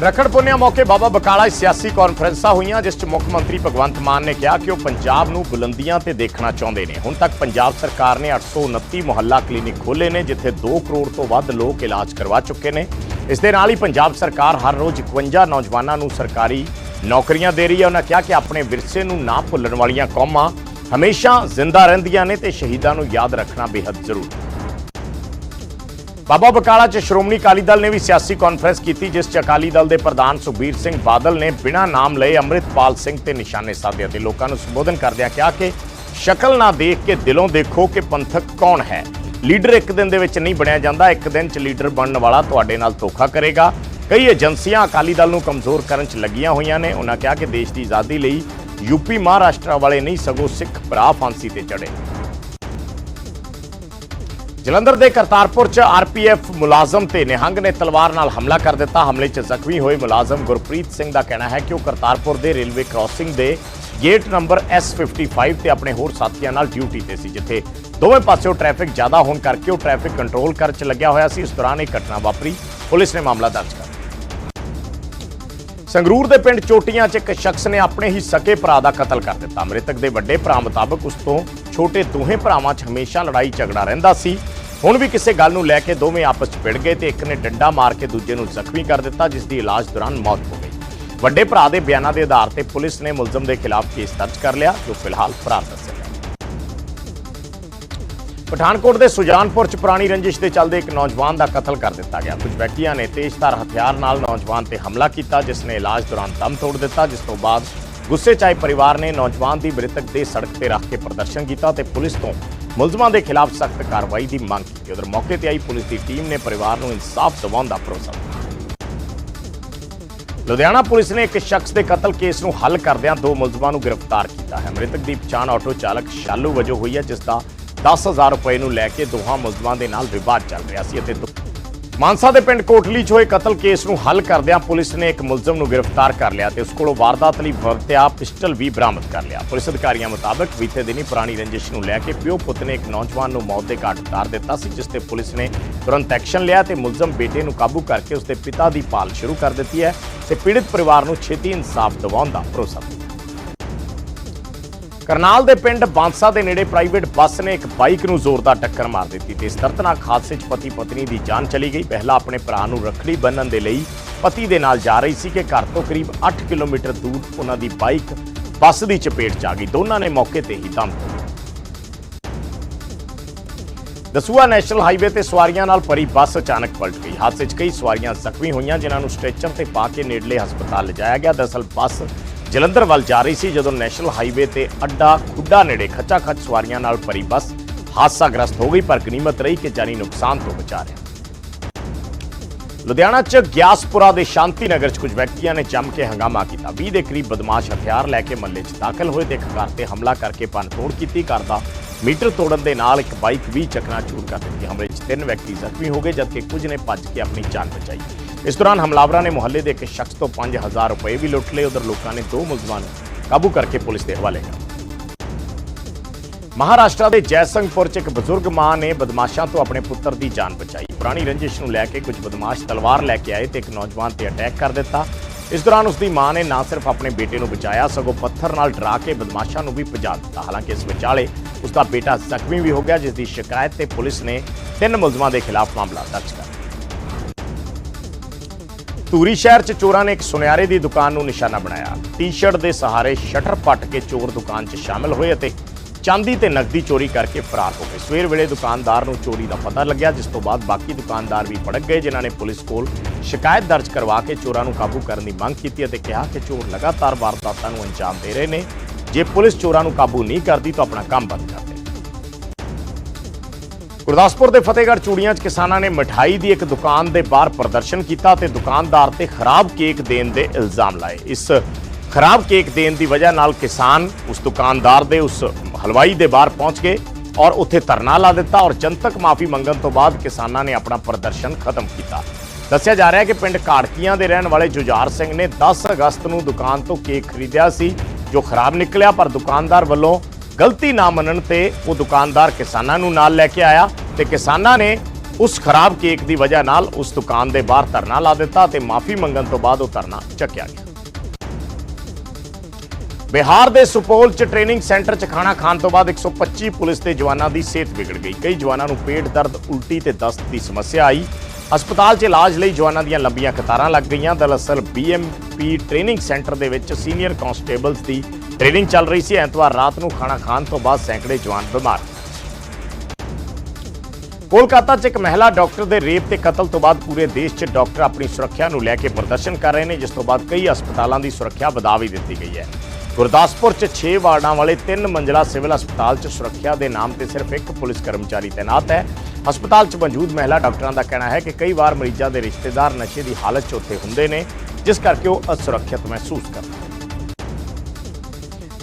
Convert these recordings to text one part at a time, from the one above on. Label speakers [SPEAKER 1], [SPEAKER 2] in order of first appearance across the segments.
[SPEAKER 1] ਰਖੜ ਪੁੰਨਿਆ ਮੌਕੇ ਬਾਬਾ ਬਕਾਲਾ ਸਿਆਸੀ ਕਾਨਫਰੰਸਾਂ ਹੋਈਆਂ, ਜਿਸ 'ਚ ਮੁੱਖ ਮੰਤਰੀ ਭਗਵੰਤ ਮਾਨ ਨੇ ਕਿਹਾ ਕਿ ਉਹ ਪੰਜਾਬ ਨੂੰ ਬੁਲੰਦੀਆਂ ਤੇ ਦੇਖਣਾ ਚਾਹੁੰਦੇ ਨੇ। ਹੁਣ ਤੱਕ ਪੰਜਾਬ ਸਰਕਾਰ ਨੇ 829 ਮੁਹੱਲਾ ਕਲੀਨਿਕ ਖੋਲ੍ਹੇ ਨੇ, ਜਿੱਥੇ 2 ਕਰੋੜ ਤੋਂ ਵੱਧ ਲੋਕ ਇਲਾਜ ਕਰਵਾ ਚੁੱਕੇ ਨੇ। ਇਸ ਦੇ ਨਾਲ ਹੀ ਪੰਜਾਬ ਸਰਕਾਰ ਹਰ ਰੋਜ਼ 51 ਨੌਜਵਾਨਾਂ ਨੂੰ ਸਰਕਾਰੀ ਨੌਕਰੀਆਂ ਦੇ ਰਹੀ ਹੈ। ਉਹਨਾਂ ਕਿਹਾ ਕਿ ਆਪਣੇ ਵਿਰਸੇ ਨੂੰ ਨਾ ਭੁੱਲਣ ਵਾਲੀਆਂ ਕੌਮਾਂ ਹਮੇਸ਼ਾ ਜ਼ਿੰਦਾ ਰਹਿੰਦੀਆਂ ਨੇ ਤੇ ਸ਼ਹੀਦਾਂ ਨੂੰ ਯਾਦ ਰੱਖਣਾ ਬੇहद ਜ਼ਰੂਰੀ ਹੈ। ਬਾਬਾ ਬਕਾਲਾ 'ਚ ਸ਼੍ਰੋਮਣੀ ਅਕਾਲੀ ਦਲ ਨੇ ਵੀ ਸਿਆਸੀ ਕਾਨਫਰੰਸ ਕੀਤੀ, ਜਿਸ 'ਚ ਅਕਾਲੀ ਦਲ ਦੇ ਪ੍ਰਧਾਨ ਸੁਖਬੀਰ ਸਿੰਘ ਬਾਦਲ ਨੇ ਬਿਨਾਂ ਨਾਮ ਲਏ ਅੰਮ੍ਰਿਤਪਾਲ ਸਿੰਘ ਤੇ ਨਿਸ਼ਾਨੇ ਸਾਧੇ ਅਤੇ ਲੋਕਾਂ ਨੂੰ ਸੰਬੋਧਨ ਕਰਦਿਆਂ ਕਿਹਾ ਕਿ ਸ਼ਕਲ ਨਾ ਦੇਖ ਕੇ ਦਿਲੋਂ ਦੇਖੋ ਕਿ ਪੰਥਕ ਕੌਣ ਹੈ। ਲੀਡਰ ਇੱਕ ਦਿਨ ਦੇ ਵਿੱਚ ਨਹੀਂ ਬਣਿਆ ਜਾਂਦਾ, ਇੱਕ ਦਿਨ 'ਚ ਲੀਡਰ ਬਣਨ ਵਾਲਾ ਤੁਹਾਡੇ ਨਾਲ ਧੋਖਾ ਕਰੇਗਾ। ਕਈ ਏਜੰਸੀਆਂ ਅਕਾਲੀ ਦਲ ਨੂੰ ਕਮਜ਼ੋਰ ਕਰਨ 'ਚ ਲੱਗੀਆਂ ਹੋਈਆਂ ਨੇ। ਉਹਨਾਂ ਕਿਹਾ ਕਿ ਦੇਸ਼ ਦੀ ਆਜ਼ਾਦੀ ਲਈ ਯੂਪੀ ਮਹਾਰਾਸ਼ਟਰ ਵਾਲੇ ਨਹੀਂ, ਸਗੋਂ ਸਿੱਖ ਭਰਾ ਫਾਂਸੀ ਤੇ ਚੜੇ ਜਲੰਧਰ ਦੇ ਕਰਤਾਰਪੁਰ 'ਚ ਆਰਪੀਐਫ ਮੁਲਾਜ਼ਮ ਤੇ ਨਿਹੰਗ ਨੇ ਤਲਵਾਰ ਨਾਲ ਹਮਲਾ ਕਰ ਦਿੱਤਾ। ਹਮਲੇ 'ਚ ਜ਼ਖਮੀ ਹੋਏ ਮੁਲਾਜ਼ਮ ਗੁਰਪ੍ਰੀਤ ਸਿੰਘ ਦਾ ਕਹਿਣਾ ਹੈ ਕਿ ਉਹ ਕਰਤਾਰਪੁਰ ਦੇ ਰੇਲਵੇ ਕ੍ਰਾਸਿੰਗ ਦੇ ਗੇਟ ਨੰਬਰ S55 ਤੇ ਆਪਣੇ ਹੋਰ ਸਾਥੀਆਂ ਨਾਲ ਡਿਊਟੀ ਤੇ ਸੀ, ਜਿੱਥੇ ਦੋਵੇਂ ਪਾਸਿਓਂ ਟ੍ਰੈਫਿਕ ਜ਼ਿਆਦਾ ਹੋਣ ਕਰਕੇ ਉਹ ਟ੍ਰੈਫਿਕ ਕੰਟਰੋਲ ਕਰਨ 'ਚ ਲੱਗਿਆ ਹੋਇਆ ਸੀ। ਇਸ ਦੌਰਾਨ ਇਹ ਘਟਨਾ ਵਾਪਰੀ। ਪੁਲਿਸ ਨੇ ਮਾਮਲਾ ਦਰਜ ਕਰ ਸੰਗਰੂਰ ਦੇ ਪਿੰਡ ਚੋਟੀਆਂ 'ਚ ਇੱਕ ਸ਼ਖਸ ਨੇ ਆਪਣੇ ਹੀ ਸਕੇ ਭਰਾ ਦਾ ਕਤਲ ਕਰ ਦਿੱਤਾ। ਮ੍ਰਿਤਕ ਦੇ ਵੱਡੇ ਭਰਾ ਮੁਤਾਬਕ ਉਸ ਤੋਂ ਛੋਟੇ ਦੋਹੇ ਭਰਾਵਾਂ 'ਚ ਹਮੇਸ਼ਾ ਲੜਾਈ ਝਗੜਾ ਰਹਿੰਦਾ ਸੀ। ਹੁਣ ਵੀ ਕਿਸੇ ਗੱਲ ਨੂੰ ਲੈ ਕੇ ਦੋਵੇਂ ਆਪਸ 'ਚ ਭਿੜ ਗਏ ਤੇ ਇੱਕ ਨੇ ਡੰਡਾ ਮਾਰ ਕੇ ਦੂਜੇ ਨੂੰ ਜ਼ਖਮੀ ਕਰ ਦਿੱਤਾ, ਜਿਸ ਦੀ ਇਲਾਜ ਦੌਰਾਨ ਮੌਤ ਹੋ ਗਈ। ਵੱਡੇ ਭਰਾ ਦੇ ਬਿਆਨਾਂ ਦੇ ਆਧਾਰ ਤੇ ਪੁਲਿਸ ਨੇ ਮੁਲਜ਼ਮ ਦੇ ਖਿਲਾਫ ਕੇਸ ਦਰਜ ਕਰ ਲਿਆ, ਜੋ ਫਿਲਹਾਲ ਫਰਾਰ ਦੱਸਿਆ ਗਿਆ। ਪਠਾਨਕੋਟ ਦੇ ਸੁਜਾਨਪੁਰ 'ਚ ਪੁਰਾਣੀ ਰੰਜਿਸ਼ ਦੇ ਚੱਲਦੇ ਇੱਕ ਨੌਜਵਾਨ ਦਾ ਕਤਲ ਕਰ ਦਿੱਤਾ ਗਿਆ। ਕੁਝ ਵਿਅਕਤੀਆਂ ਨੇ ਤੇਜ਼ਧਾਰ ਹਥਿਆਰ ਨਾਲ ਨੌਜਵਾਨ ਤੇ ਹਮਲਾ ਕੀਤਾ, ਜਿਸ ਨੇ ਇਲਾਜ ਦੌਰਾਨ ਦਮ ਤੋੜ ਦਿੱਤਾ, ਜਿਸ ਤੋਂ ਬਾਅਦ ਗੁੱਸੇ 'ਚ ਆਏ ਪਰਿਵਾਰ ਨੇ ਨੌਜਵਾਨ ਦੀ ਮ੍ਰਿਤਕ ਦੇ ਸੜਕ ਤੇ ਰੱਖ ਕੇ ਪ੍ਰਦਰਸ਼ਨ ਕੀਤਾ ਤੇ ਪੁਲਿਸ ਤੋਂ ਮੁਲਜ਼ਮਾਂ ਦੇ ਖਿਲਾਫ ਸਖਤ ਕਾਰਵਾਈ ਦੀ ਮੰਗ ਕੀਤੀ। ਉਧਰ ਮੌਕੇ ਤੇ ਆਈ ਪੁਲਿਸ ਦੀ ਟੀਮ ਨੇ ਪਰਿਵਾਰ ਨੂੰ ਇਨਸਾਫ ਦਿਵਾਉਣ ਦਾ ਭਰੋਸਾ ਦਿੱਤਾ। ਲੁਧਿਆਣਾ ਪੁਲਿਸ ਨੇ ਇੱਕ ਸ਼ਖਸ ਦੇ ਕਤਲ ਕੇਸ ਨੂੰ ਹੱਲ ਕਰਦਿਆਂ ਦੋ ਮੁਲਜ਼ਮਾਂ ਨੂੰ ਗ੍ਰਿਫਤਾਰ ਕੀਤਾ ਹੈ। ਮ੍ਰਿਤਕ ਦੀ ਪਛਾਣ ਆਟੋ ਚਾਲਕ ਸ਼ਾਲੂ ਵਜੋਂ ਹੋਈ ਹੈ, ਜਿਸ ਦਾ 10000 ਰੁਪਏ ਨੂੰ ਲੈ ਕੇ ਦੋਹਾਂ ਮੁਲਜ਼ਮਾਂ ਦੇ ਨਾਲ ਵਿਵਾਦ ਚੱਲ ਰਿਹਾ ਸੀ ਅਤੇ ਦੋ- ਮਾਨਸਾ ਦੇ ਪਿੰਡ ਕੋਟਲੀ 'ਚ ਹੋਏ ਕਤਲ ਕੇਸ ਨੂੰ ਹੱਲ ਕਰਦਿਆਂ ਪੁਲਿਸ ਨੇ ਇੱਕ ਮੁਲਜ਼ਮ ਨੂੰ ਗ੍ਰਿਫਤਾਰ ਕਰ ਲਿਆ ਤੇ ਉਸ ਕੋਲੋਂ ਵਾਰਦਾਤ ਲਈ ਵਰਤਿਆ ਪਿਸਟਲ ਵੀ ਬਰਾਮਦ ਕਰ ਲਿਆ। ਪੁਲਿਸ ਅਧਿਕਾਰੀਆਂ ਮੁਤਾਬਕ ਬੀਤੇ ਦਿਨੀ ਪੁਰਾਣੀ ਰੰਜਿਸ਼ ਨੂੰ ਲੈ ਕੇ ਪਿਓ ਪੁੱਤ ਨੇ ਇੱਕ ਨੌਜਵਾਨ ਨੂੰ ਮੌਤ ਦੇ ਘਾਟ ਉਤਾਰ ਦਿੱਤਾ ਸੀ, ਜਿਸ ਤੇ ਪੁਲਿਸ ਨੇ ਤੁਰੰਤ ਐਕਸ਼ਨ ਲਿਆ ਤੇ ਮੁਲਜ਼ਮ ਬੇਟੇ ਨੂੰ ਕਾਬੂ ਕਰਕੇ ਉਸ ਦੇ ਪਿਤਾ ਦੀ ਭਾਲ ਸ਼ੁਰੂ ਕਰ ਦਿੱਤੀ ਹੈ ਤੇ ਪੀੜਤ ਪਰਿਵਾਰ ਨੂੰ ਛੇਤੀ ਇਨਸਾਫ ਦਿਵਾਉਣ ਦਾ ਭਰੋਸਾ ਦਿੱਤਾ ਕਰਨਾਲ ਦੇ ਪਿੰਡ ਬਾਂਸਾ ਦੇ ਨੇੜੇ ਪ੍ਰਾਈਵੇਟ ਬੱਸ ਨੇ ਇੱਕ ਬਾਈਕ ਨੂੰ ਜ਼ੋਰਦਾਰ ਟੱਕਰ ਮਾਰ ਦਿੱਤੀ ਤੇ ਇਸ ਦਰਦਨਾਕ ਹਾਦਸੇ 'ਚ ਪਤੀ ਪਤਨੀ ਦੀ ਜਾਨ ਚਲੀ ਗਈ। ਪਹਿਲਾਂ ਆਪਣੇ ਭਰਾ ਨੂੰ ਰੱਖੜੀ ਬੰਨਣ ਦੇ ਲਈ ਪਤੀ ਦੇ ਨਾਲ ਜਾ ਰਹੀ ਸੀ ਕਿ ਘਰ ਤੋਂ ਕਰੀਬ 8 ਕਿਲੋਮੀਟਰ ਦੂਰ ਉਹਨਾਂ ਦੀ ਬਾਈਕ ਬੱਸ ਦੀ ਚਪੇਟ 'ਚ ਆ ਗਈ। ਦੋਨਾਂ ਨੇ ਮੌਕੇ ਤੇ ਹੀ ਦਮ ਤੋੜ ਦਸੂਆ ਨੈਸ਼ਨਲ ਹਾਈਵੇ ਤੇ ਸਵਾਰੀਆਂ ਨਾਲ ਭਰੀ ਬੱਸ ਅਚਾਨਕ ਪਲਟ ਗਈ। ਹਾਦਸੇ 'ਚ ਕਈ ਸਵਾਰੀਆਂ ਜ਼ਖਮੀ ਹੋਈਆਂ, ਜਿਨ੍ਹਾਂ ਨੂੰ ਸਟ੍ਰੈਚਰ ਤੇ ਪਾ ਕੇ ਨੇੜਲੇ ਹਸਪਤਾਲ ਲਿਜਾਇਆ ਗਿਆ। ਦਰਅਸਲ ਬੱਸ ਜਲੰਧਰ ਵੱਲ ਜਾ ਰਹੀ ਸੀ ਜਦੋਂ ਨੈਸ਼ਨਲ ਹਾਈਵੇ ਤੇ ਅੱਡਾ ਖੁੱਡਾ ਨੇੜੇ ਖੱਚਾ ਖੱਚ ਸਵਾਰੀਆਂ ਨਾਲ ਭਰੀ ਬੱਸ ਹਾਦਸਾਗ੍ਰਸਤ ਹੋ ਗਈ, ਪਰ ਗਨੀਮਤ ਰਹੀ ਕਿ ਜਾਨੀ ਨੁਕਸਾਨ ਤੋਂ ਬਚਾ ਰਿਹਾ। ਲੁਧਿਆਣਾ 'ਚ ਗਿਆਸਪੁਰਾ ਦੇ ਸ਼ਾਂਤੀ ਨਗਰ 'ਚ ਕੁਝ ਵਿਅਕਤੀਆਂ ਨੇ ਜੰਮ ਕੇ ਹੰਗਾਮਾ ਕੀਤਾ। 20 ਦੇ ਕਰੀਬ ਬਦਮਾਸ਼ ਹਥਿਆਰ ਲੈ ਕੇ ਮੱਲੇ 'ਚ ਦਾਖਲ ਹੋਏ ਤੇ ਇੱਕ ਘਰ ਤੇ ਹਮਲਾ ਕਰਕੇ ਤੋੜ ਕੀਤੀ। ਘਰ ਦਾ ਮੀਟਰ ਤੋੜਨ ਦੇ ਨਾਲ ਇੱਕ ਬਾਈਕ ਵੀ ਚਕਨਾਚੂਰ ਕਰ ਦਿੱਤੀ ਹਮਲੇ 'ਚ ਤਿੰਨ ਵਿਅਕਤੀ ਜ਼ਖਮੀ ਹੋ ਗਏ, ਜਦਕਿ ਕੁਝ ਨੇ ਭੱਜ ਕੇ ਆਪਣੀ ਜਾਨ ਬਚਾਈ। ਇਸ ਦੌਰਾਨ ਹਮਲਾਵਰਾਂ ਨੇ ਮੁਹੱਲੇ ਦੇ ਇੱਕ ਸ਼ਖਸ ਤੋਂ 5000 ਰੁਪਏ ਵੀ ਲੁੱਟ ਲਏ। ਉਧਰ ਲੋਕਾਂ ਨੇ ਦੋ ਮੁਲਜ਼ਮਾਂ ਨੂੰ ਕਾਬੂ ਕਰਕੇ ਪੁਲਿਸ ਦੇ ਹਵਾਲੇ ਕਰ ਮਹਾਰਾਸ਼ਟਰ ਦੇ ਜੈਸੰਗਪੁਰ 'ਚ ਇੱਕ ਬਜ਼ੁਰਗ ਮਾਂ ਨੇ ਬਦਮਾਸ਼ਾਂ ਤੋਂ ਆਪਣੇ ਪੁੱਤਰ ਦੀ ਜਾਨ ਬਚਾਈ। ਪੁਰਾਣੀ ਰੰਜਿਸ਼ ਨੂੰ ਲੈ ਕੇ ਕੁਝ ਬਦਮਾਸ਼ ਤਲਵਾਰ ਲੈ ਕੇ ਆਏ ਤੇ ਇੱਕ ਨੌਜਵਾਨ ਤੇ ਅਟੈਕ ਕਰ ਦਿੱਤਾ। ਇਸ ਦੌਰਾਨ ਉਸ ਦੀ ਮਾਂ ਨੇ ਨਾ ਸਿਰਫ ਆਪਣੇ ਬੇਟੇ ਨੂੰ ਬਚਾਇਆ, ਸਗੋਂ ਪੱਥਰ ਨਾਲ ਡਰਾ ਕੇ ਬਦਮਾਸ਼ਾਂ ਨੂੰ ਵੀ ਭਜਾ ਦਿੱਤਾ। ਹਾਲਾਂਕਿ ਇਸ ਵਿਚਾਲੇ ਉਸ ਦਾ ਬੇਟਾ ਜ਼ਖਮੀ ਵੀ ਹੋ ਗਿਆ ਜਿਸ ਦੀ ਸ਼ਿਕਾਇਤ ਤੇ ਪੁਲਿਸ ਨੇ ਤਿੰਨ ਮੁਲਜ਼ਮਾਂ ਦੇ ਖਿਲਾਫ ਮਾਮਲਾ ਦਰਜ ਕਰ ਧੂਰੀ ਸ਼ਹਿਰ 'ਚ ਚੋਰਾਂ ਨੇ ਇੱਕ ਸੁਨਿਆਰੇ ਦੀ ਦੁਕਾਨ ਨੂੰ ਨਿਸ਼ਾਨਾ ਬਣਾਇਆ। ਟੀ-ਸ਼ਰਟ ਦੇ ਸਹਾਰੇ ਸ਼ਟਰ ਪੱਟ ਕੇ ਚੋਰ ਦੁਕਾਨ 'ਚ ਸ਼ਾਮਲ ਹੋਏ ਅਤੇ ਚਾਂਦੀ ਤੇ ਨਕਦੀ ਚੋਰੀ ਕਰਕੇ ਫਰਾਰ ਹੋ ਗਏ। ਸਵੇਰ ਵੇਲੇ ਦੁਕਾਨਦਾਰ ਨੂੰ ਚੋਰੀ ਦਾ ਪਤਾ ਲੱਗਿਆ, ਜਿਸ ਤੋਂ ਬਾਅਦ ਬਾਕੀ ਦੁਕਾਨਦਾਰ ਵੀ ਭੜਕ ਗਏ, ਜਿਨ੍ਹਾਂ ਨੇ ਪੁਲਿਸ ਕੋਲ ਸ਼ਿਕਾਇਤ ਦਰਜ ਕਰਵਾ ਕੇ ਚੋਰਾਂ ਨੂੰ ਕਾਬੂ ਕਰਨ ਦੀ ਮੰਗ ਕੀਤੀ ਅਤੇ ਕਿਹਾ ਕਿ ਚੋਰ ਲਗਾਤਾਰ ਵਾਰਦਾਤਾਂ ਨੂੰ ਅੰਜਾਮ ਦੇ ਰਹੇ ਨੇ। ਜੇ ਪੁਲਿਸ ਚੋਰਾਂ ਨੂੰ ਕਾਬੂ ਨਹੀਂ ਕਰਦੀ ਤਾਂ ਆਪਣਾ ਕੰਮ ਬੰਦ ਕਰ ਗੁਰਦਾਸਪੁਰ ਦੇ ਫਤਿਹਗੜ੍ਹ ਚੂੜੀਆਂ 'ਚ ਕਿਸਾਨਾਂ ਨੇ ਮਠਾਈ ਦੀ ਇੱਕ ਦੁਕਾਨ ਦੇ ਬਾਹਰ ਪ੍ਰਦਰਸ਼ਨ ਕੀਤਾ ਤੇ ਦੁਕਾਨਦਾਰ ਤੇ ਖਰਾਬ ਕੇਕ ਦੇਣ ਦੇ ਇਲਜ਼ਾਮ ਲਾਏ। ਇਸ ਖਰਾਬ ਕੇਕ ਦੇਣ ਦੀ ਵਜ੍ਹਾ ਨਾਲ ਕਿਸਾਨ ਉਸ ਦੁਕਾਨਦਾਰ ਦੇ ਉਸ ਹਲਵਾਈ ਦੇ ਬਾਹਰ ਪਹੁੰਚ ਗਏ ਔਰ ਉੱਥੇ ਧਰਨਾ ਲਾ ਦਿੱਤਾ ਔਰ ਜਨਤਕ ਮਾਫੀ ਮੰਗਣ ਤੋਂ ਬਾਅਦ ਕਿਸਾਨਾਂ ਨੇ ਆਪਣਾ ਪ੍ਰਦਰਸ਼ਨ ਖਤਮ ਕੀਤਾ। ਦੱਸਿਆ ਜਾ ਰਿਹਾ ਹੈ ਕਿ ਪਿੰਡ ਕਾੜਕੀਆਂ ਦੇ ਰਹਿਣ ਵਾਲੇ ਜੁਝਾਰ ਸਿੰਘ ਨੇ 10 ਅਗਸਤ ਨੂੰ ਦੁਕਾਨ ਤੋਂ ਕੇਕ ਖਰੀਦਿਆ ਸੀ, ਜੋ ਖਰਾਬ ਨਿਕਲਿਆ, ਪਰ ਦੁਕਾਨਦਾਰ ਵੱਲੋਂ ਗਲਤੀ ਨਾ ਮੰਨਣ ਤੇ ਉਹ ਦੁਕਾਨਦਾਰ ਕਿਸਾਨਾਂ ਨੂੰ ਨਾਲ ਲੈ ਕੇ ਆਇਆ ਤੇ ਕਿਸਾਨਾਂ ਨੇ ਉਸ ਖਰਾਬ ਕੇਕ ਦੀ ਵਜ੍ਹਾ ਨਾਲ ਉਸ ਦੁਕਾਨ ਦੇ ਬਾਹਰ ਧਰਨਾ ਲਾ ਦਿੱਤਾ ਤੇ ਮਾਫੀ ਮੰਗਣ ਤੋਂ ਬਾਅਦ ਉਹ ਧਰਨਾ ਚੱਕਿਆ ਗਿਆ। ਬਿਹਾਰ ਦੇ ਸੁਪੋਲ ਚ ਟ੍ਰੇਨਿੰਗ ਸੈਂਟਰ ਚ ਖਾਣਾ ਖਾਣ ਤੋਂ ਬਾਅਦ 125 ਪੁਲਿਸ ਦੇ ਜਵਾਨਾਂ ਦੀ ਸਿਹਤ ਵਿਗੜ ਗਈ। ਕਈ ਜਵਾਨਾਂ ਨੂੰ ਪੇਟ ਦਰਦ, ਉਲਟੀ ਤੇ ਦਸਤ ਦੀ ਸਮੱਸਿਆ ਆਈ। ਹਸਪਤਾਲ 'ਚ ਇਲਾਜ ਲਈ ਜਵਾਨਾਂ ਦੀਆਂ ਲੰਬੀਆਂ ਕਤਾਰਾਂ ਲੱਗ ਗਈਆਂ। ਦਰਅਸਲ ਬੀਐਮਪੀ ਟ੍ਰੇਨਿੰਗ ਸੈਂਟਰ ਦੇ ਵਿੱਚ ਸੀਨੀਅਰ ਕਾਂਸਟੇਬਲਸ ਦੀ ਟ੍ਰੇਨਿੰਗ ਚੱਲ ਰਹੀ ਸੀ, ਐਤਵਾਰ ਰਾਤ ਨੂੰ ਖਾਣਾ ਖਾਣ ਤੋਂ ਬਾਅਦ ਸੈਂਕੜੇ ਜਵਾਨ ਬਿਮਾਰ। ਕੋਲਕਾਤਾ 'ਚ ਇੱਕ ਮਹਿਲਾ ਡਾਕਟਰ ਦੇ ਰੇਪ ਤੇ ਕਤਲ ਤੋਂ ਬਾਅਦ ਪੂਰੇ ਦੇਸ਼ 'ਚ ਡਾਕਟਰ ਆਪਣੀ ਸੁਰੱਖਿਆ ਨੂੰ ਲੈ ਕੇ ਪ੍ਰਦਰਸ਼ਨ ਕਰ ਰਹੇ ਨੇ, ਜਿਸ ਤੋਂ ਬਾਅਦ ਕਈ ਹਸਪਤਾਲਾਂ ਦੀ ਸੁਰੱਖਿਆ ਵਧਾ ਵੀ ਦਿੱਤੀ ਗਈ ਹੈ। ਗੁਰਦਾਸਪੁਰ 'ਚ 6 ਵਾਰਡਾਂ ਵਾਲੇ 3 ਮੰਜ਼ਲਾ ਸਿਵਲ ਹਸਪਤਾਲ 'ਚ ਸੁਰੱਖਿਆ ਦੇ ਨਾਮ ਤੇ ਸਿਰਫ ਇੱਕ ਪੁਲਿਸ ਕਰਮਚਾਰੀ ਤਾਇਨਾਤ ਹੈ। ਹਸਪਤਾਲ 'ਚ ਮੌਜੂਦ ਮਹਿਲਾ ਡਾਕਟਰਾਂ ਦਾ ਕਹਿਣਾ ਹੈ ਕਿ ਕਈ ਵਾਰ ਮਰੀਜ਼ਾਂ ਦੇ ਰਿਸ਼ਤੇਦਾਰ ਨਸ਼ੇ ਦੀ ਹਾਲਤ 'ਚ ਉੱਥੇ ਹੁੰਦੇ ਨੇ, ਜਿਸ ਕਰਕੇ ਉਹ ਅਸੁਰੱਖਿਅਤ ਮਹਿਸੂਸ ਕਰਦੇ ਨੇ।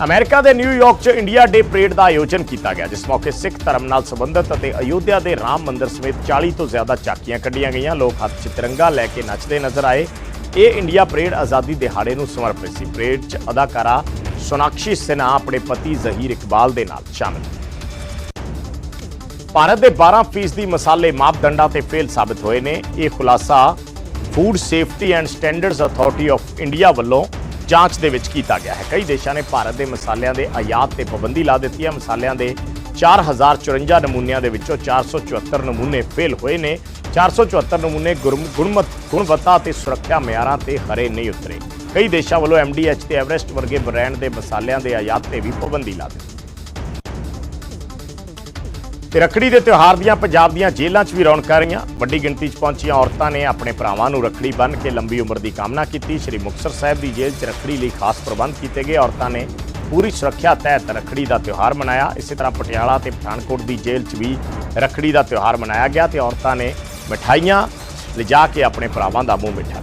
[SPEAKER 1] ਅਮਰੀਕਾ ਦੇ ਨਿਊਯਾਰਕ 'ਚ ਇੰਡੀਆ ਡੇ ਪਰੇਡ ਦਾ ਆਯੋਜਨ ਕੀਤਾ ਗਿਆ, ਜਿਸ ਮੌਕੇ ਸਿੱਖ ਧਰਮ ਨਾਲ ਸੰਬੰਧਿਤ ਅਤੇ ਅਯੋਧਿਆ ਦੇ ਰਾਮ ਮੰਦਿਰ ਸਮੇਤ 40 ਤੋਂ ਜ਼ਿਆਦਾ ਝਾਕੀਆਂ ਕੱਢੀਆਂ ਗਈਆਂ। ਲੋਕ ਹੱਥ 'ਚ ਤਿਰੰਗਾ ਲੈ ਕੇ ਨੱਚਦੇ ਨਜ਼ਰ ਆਏ। ਇਹ ਇੰਡੀਆ ਪਰੇਡ ਆਜ਼ਾਦੀ ਦਿਹਾੜੇ ਨੂੰ ਸਮਰਪਿਤ ਸੀ। ਪਰੇਡ 'ਚ ਅਦਾਕਾਰਾ ਸੋਨਾਕਸ਼ੀ ਸਿਨਹਾ ਆਪਣੇ ਪਤੀ ਜ਼ਹੀਰ ਇਕਬਾਲ ਦੇ ਨਾਲ ਸ਼ਾਮਿਲ ਭਾਰਤ ਦੇ 12% ਮਸਾਲੇ ਮਾਪਦੰਡਾਂ ਤੇ ਫੇਲ ਸਾਬਿਤ ਹੋਏ ਨੇ। ਇਹ ਖੁਲਾਸਾ food safety and standards authority of India ਵੱਲੋਂ ਜਾਂਚ ਦੇ ਵਿੱਚ ਕੀਤਾ ਗਿਆ ਹੈ। ਕਈ ਦੇਸ਼ਾਂ ਨੇ ਭਾਰਤ ਦੇ ਮਸਾਲਿਆਂ ਦੇ ਆਯਾਤ ਤੇ ਪਾਬੰਦੀ ਲਾ ਦਿੱਤੀ ਹੈ। ਮਸਾਲਿਆਂ ਦੇ 4054 ਨਮੂਨਿਆਂ ਦੇ ਵਿੱਚੋਂ 474 ਨਮੂਨੇ ਫੇਲ ਹੋਏ ਨੇ। 474 ਨਮੂਨੇ ਗੁਰਮ- ਗੁਣਮਤ, ਗੁਣਵੱਤਾ ਤੇ ਸੁਰੱਖਿਆ ਮਿਆਰਾਂ ਤੇ ਹਰੇ ਨਹੀਂ ਉਤਰੇ। ਕਈ ਦੇਸ਼ਾਂ ਵੱਲੋਂ ਐਮਡੀਐਚ ਤੇ ਐਵਰੈਸਟ ਵਰਗੇ ਬ੍ਰਾਂਡ ਦੇ ਮਸਾਲਿਆਂ ਦੇ ਆਯਾਤ ਤੇ ਵੀ ਪਾਬੰਦੀ ਲਾ ਦਿੱਤੀ। ਤੇ ਰੱਖੜੀ ਦੇ ਤਿਉਹਾਰ ਦੀਆਂ ਪੰਜਾਬ ਦੀਆਂ ਜੇਲ੍ਹਾਂ 'ਚ ਵੀ ਰੌਣਕਾਂ ਰਹੀਆਂ। ਵੱਡੀ ਗਿਣਤੀ 'ਚ ਪਹੁੰਚੀਆਂ ਔਰਤਾਂ ਨੇ ਆਪਣੇ ਭਰਾਵਾਂ ਨੂੰ ਰੱਖੜੀ ਬੰਨ੍ਹ ਕੇ ਲੰਬੀ ਉਮਰ ਦੀ ਕਾਮਨਾ ਕੀਤੀ। ਸ਼੍ਰੀ ਮੁਕਤਸਰ ਸਾਹਿਬ ਦੀ ਜੇਲ੍ਹ 'ਚ ਰੱਖੜੀ ਲਈ ਖਾਸ ਪ੍ਰਬੰਧ ਕੀਤੇ ਗਏ। ਔਰਤਾਂ ਨੇ ਪੂਰੀ ਸੁਰੱਖਿਆ ਤਹਿਤ ਰੱਖੜੀ ਦਾ ਤਿਉਹਾਰ ਮਨਾਇਆ। ਇਸੇ ਤਰ੍ਹਾਂ ਪਟਿਆਲਾ ਤੇ ਪਠਾਨਕੋਟ ਦੀ ਜੇਲ੍ਹ 'ਚ ਵੀ ਰੱਖੜੀ ਦਾ ਤਿਉਹਾਰ ਮਨਾਇਆ ਗਿਆ ਤੇ ਔਰਤਾਂ ਨੇ ਮਠਾਈਆਂ ਲਿਜਾ ਕੇ ਆਪਣੇ ਭਰਾਵਾਂ ਦਾ ਮੂੰਹ ਮਿੱਠਾ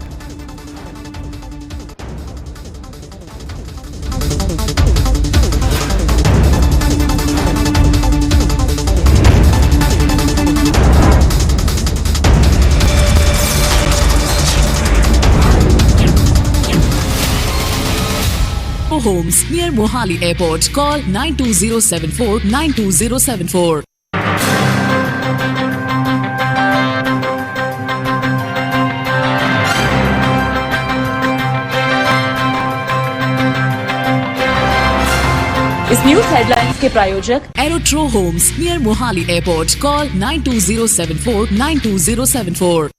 [SPEAKER 1] ਕੀਤਾ
[SPEAKER 2] Homes near Mohali Airport. Call 92074 92074.
[SPEAKER 3] इस न्यूज हेडलाइंस के प्रायोजक
[SPEAKER 2] Aerotro Homes near Mohali Airport. Call 92074 92074.